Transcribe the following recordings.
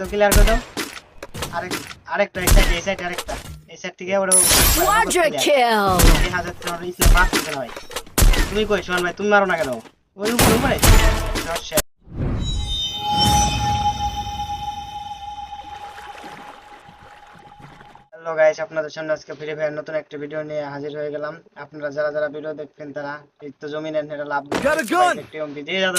দাও ক্লিয়ার করে দাও। আরেক আরেকটা এই সাইড এই সাইড আরেকটা। এই সাইড থেকে ওরা Quadra kill! এই হাজার তোমার ইসলে মারতেছে না ভাই তুমি কই সোহান ভাই তুমি মারো না কেন? ওই উপরে উপরে। হ্যালো গাইস আপনাদের সামনে আজকে ফ্রি ফায়ার নতুন একটা ভিডিও নিয়ে হাজির হয়ে গেলাম। আপনারা যারা যারা ভিডিও দেখবেন তারা এই তো জমিনের এটা লাভ! একটি দিয়ে যাবে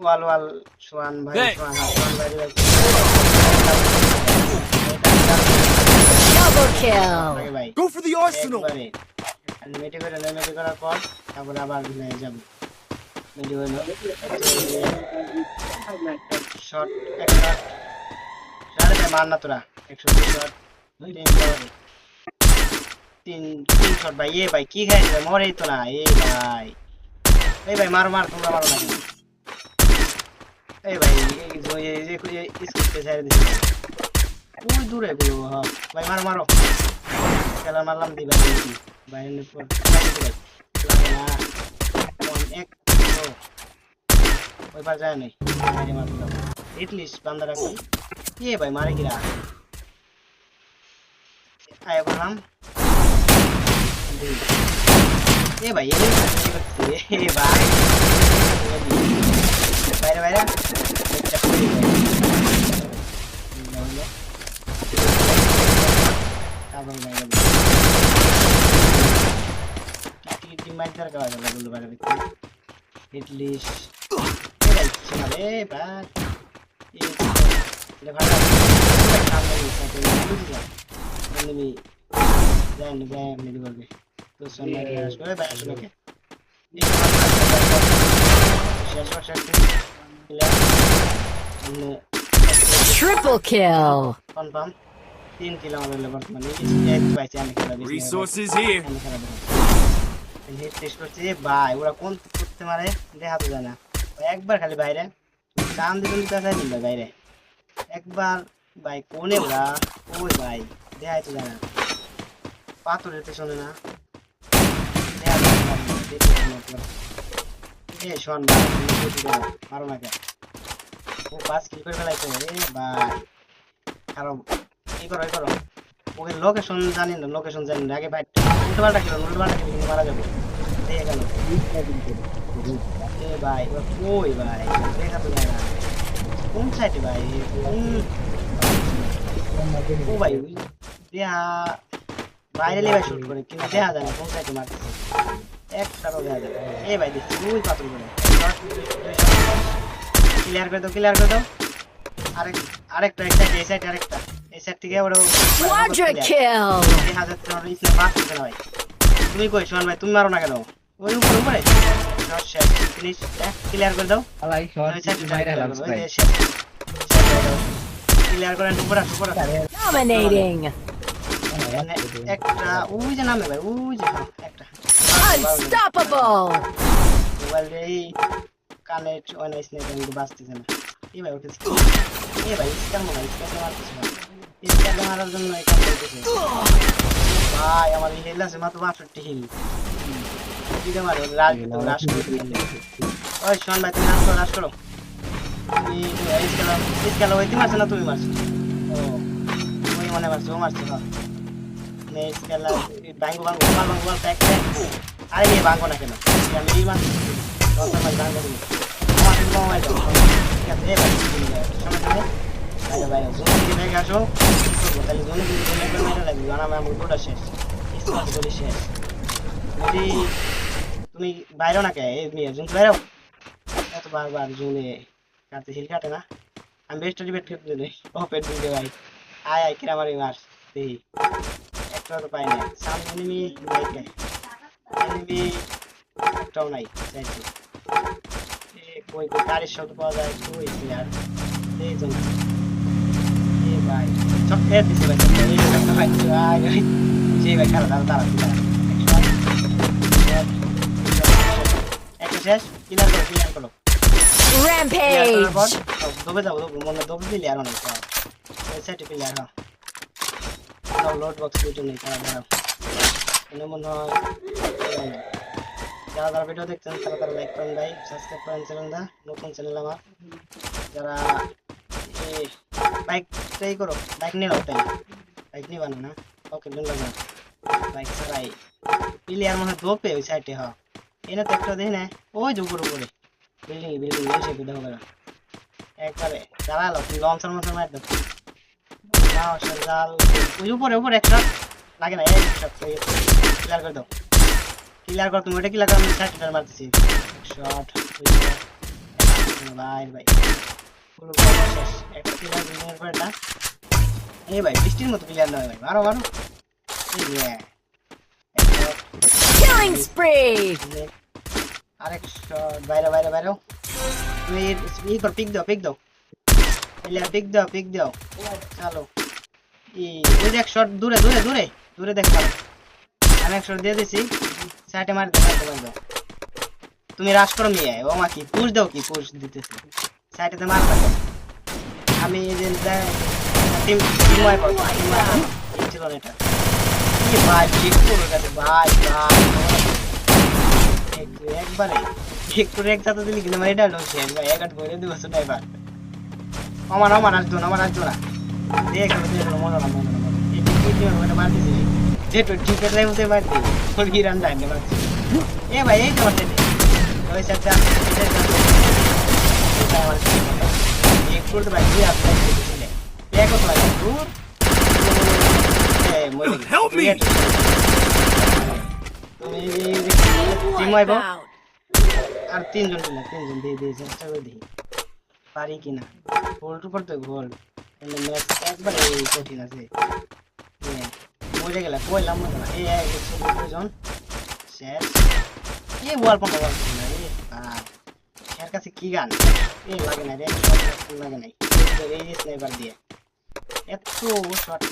ওয়াল ওয়াল সোয়ান ভাই! সোয়ান সোয়ান ভাই for the arsenal! একবারে করে করার পর তারপরে আবার নিয়ে যাব। হইল শট একটা সাড়ে মার না তোরা। একশো দুই শট তিন shot, তিন তিন শট ভাই। এ ভাই কি খাই মরেই তো না এ ভাই। এই ভাই মারো মার তোমরা মারো না। কিন্তু। এই ভাই এই যে- এই যে- এই যে স্কুলকে ছেড়ে দিচ্ছি ওই দূরে গুলো হ্যাঁ ভাই মারো মারো খেলা মারলাম দিবা দেখি বাইরের পর লাগে না অনেক ও, ওই পার যায় নাই বাইরে মারলাম এটলিস্ট বান্দা রাখি এ ভাই মারে কিরা আয় বললাম এ ভাই এ এ ভাই বাইরে বাইরে বাইরে হয় তো ক্লাস করে বাইরে Triple kill! Resources here! ভাই ওরা কোন করতে মারে দেখা তো যায় একবার খালি বাইরে। দিতে দিতে আছে বাইরে। একবার ভাই কোনে ওরা? ওই ভাই দেখাই তো যায় না। পাথরের পেছনে না। দেখা যায় না, দেখতে পাই না একবার। এ, শোন করো? মারো না কেন ও পাঁচ কিল করে ফেলাইছে এ ভাই, কারণ এই করো এই করো? ওকে লোকেশন জানি না লোকেশন জানি না, আগে ভাই, উল্টো পাল্টা খেলো, উল্টো পাল্টা খেলে মারা যাবে। দেখে গেল এ, ভাই ও কই, ভাই? দেখা তো না কোন সাইডে ভাই? ও, ভাই দেহা, বাইরে লেগে শুট করে, কিন্তু দেখা যায় কোন সাইডে মারতেছে। এ ভাই দেখছি ওই পাথর করে ক্লিয়ার করে দাও ক্লিয়ার করে দাও। আরেক আরেকটা এই সাইড এই সাইড আরেকটা। এই সাইড থেকে ওরা এই হাজার ভাই। তুমি কই ভাই তুমি মারো না কেন? ওই উপরে উপরে। ফিনিশ ক্লিয়ার করে দাও। ক্লিয়ার করে উপরে উপরে আসো। একটা ওই যে নামে ভাই ওই যে একটা Unstoppable! মোবাইল এই কানে ওই না স্নেক কিন্তু বাঁচতেছে না এই ভাই ওকে এই ভাই স্ক্যান মোবাইল স্ক্যান মারতেছে না স্ক্যান মারার জন্য কাজ করতেছে ভাই আমার হেল আছে মাত্র বাষট্টি হিল দিতে মারো রাজ দিতে রাশ করে ওই শোন ভাই তুমি রাশ করো রাশ করো তুমি স্ক্যান স্ক্যান ওই মারছে না তুমি মারছো ও ওই মনে মারছো ও মারছে নে স্ক্যান ব্যাঙ্গো ব্যাঙ্গো গোপাল ব্যাঙ্গো গোপাল প্যাক প্যাক আরে এই ভাঙবো না কেন? আমি এই মারছি দশ মাস ভাঙবো তুমি আমার মোবাইল দাও ঠিক আছে এবার সময় সময় বাইরে বাইরে জোন দিকে ব্যাগ আসো। তাহলে জোনে দিকে জোনে একবার মেরে লাগবে জানা আমার গোটা শেষ। স্কোয়াড করি শেষ। যদি তুমি বাইরেও না কে এই বাইরেও এত বারবার জোনে কাটতে হিল কাটে না। আমি বেস্ট ডিবেট খেতে দিই ও পেট দিতে ভাই। আয় আয় কিরা মারি মার একটা তো পাই না সামনে এনিমি একটাও নাই চাইছি এ, কই গাড়ির শব্দ পাওয়া যায় কই প্লেয়ার এই জন্য দিছে, ভাই এই যে একটা ভাই ভাই ভাই সেই ভাই, খেলা, দাঁড়া দাঁড়া একটা শেষ, কিলার করো করো। Clear Rampage. দবে যাব, দবে, মনে দবে দিলে আর অনেক ওই সাইডে ক্লিয়ার হ্যাঁ লোড বক্স দুটো নেই দাঁড়াও। এনে মনে হয় না। যারা যারা ভিডিও দেখছেন তারা তারা লাইক করেন ভাই সাবস্ক্রাইব করেন চ্যানেলটা নতুন চ্যানেল আমার। যারা বাইক ট্রাই করো বাইক নিয়ে নাও তাই বাইক নিবা না না ওকে ধন্যবাদ না বাইক ছাড়াই। প্লেয়ার মনে হয় দোপে ওই সাইডে হ্যাঁ। এনে তো একটা দেখি না, ওই যে উপরে উপরে। বিল্ডিং বিল্ডিং এসে দেখো বেড়া একবারে দাঁড়াল লঞ্চার মঞ্চার মার দাও উপরে উপরে একটা। লাগে না এই শট ক্লিয়ার করে দাও। ক্লিয়ার কর তুমি ওটা ক্লিয়ার কর আমি সাইডটা মারতেছি। শট ভাই ভাই পুরো শেষ। একটা ক্লিয়ার বিল্ডিং এর পরেটা এই ভাই বৃষ্টির মতো ক্লিয়ার নয় ভাই। মারো মারো। এই Killing spree. আরেক শট বাইরে বাইরে বাইরে। তুমি ই কর পিক দাও পিক দাও। পিক দাও পিক দাও। চলো। ই ওই দেখ শট দূরে দূরে দূরে। দূরে দেখ ভালো আমি এক শট দিয়ে দিছি। সাইডে মার দাও মার দাও, মার দাও তুমি রাশ করো মিয়া ও মা কি পুশ দাও কি? পুশ দিতেছি। সাইডেতে মার দাও আমি এই যে টিম টিম ওয়াই টিম ছিল এটা। কি ভাই ঠিক করে গেছে ভাই ভাই একটু একবারে একটু একসাথে দিলি কিন্তু এটা ঢুকছে একবার এক আট করে দিব এবার আমার আমার আসতো না আমার আসতো না। দেখ মনে মনে না এই দিয়ে ওটা মারতেছি যে তো টিকিট লাইভ হতে পারতি তোর কি রান ডাইনে মারছি এ ভাই এই তো মারতে ওই সাথে এটা আমার একটু তো ভাই তুই আসলে দিছিলে এ কত লাগে দূর এ মই Help me! তুমি টিম আইবো আর তিনজন ছিল তিনজন দিয়ে দিয়ে চেষ্টা করে দিই পারি কিনা গোল্ড উপর তো গোল ম্যাচ একবারে কঠিন আছে মরে গেলে কইলাম না এই দুজন শেষ এই ওয়াল পন্থা ওয়াল এর কাছে কি গান? এই লাগে না রে লাগে নাই। এই স্নাইপার দিয়ে। এত শট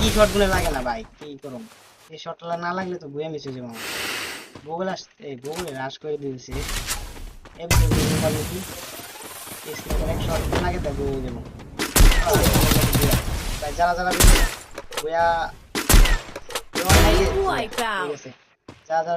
কি শটগুলো লাগে না ভাই, কি করুম এই শটটা না লাগলে তো বয়ে মিশে যাব আমার। গুগল আস এই গুগলে হ্রাস করে দিয়েছে। এমনি কি? স্ক্রিনে এক বয়ে যারা যারা বইয়া Wipeout. ঠিক আছে যারা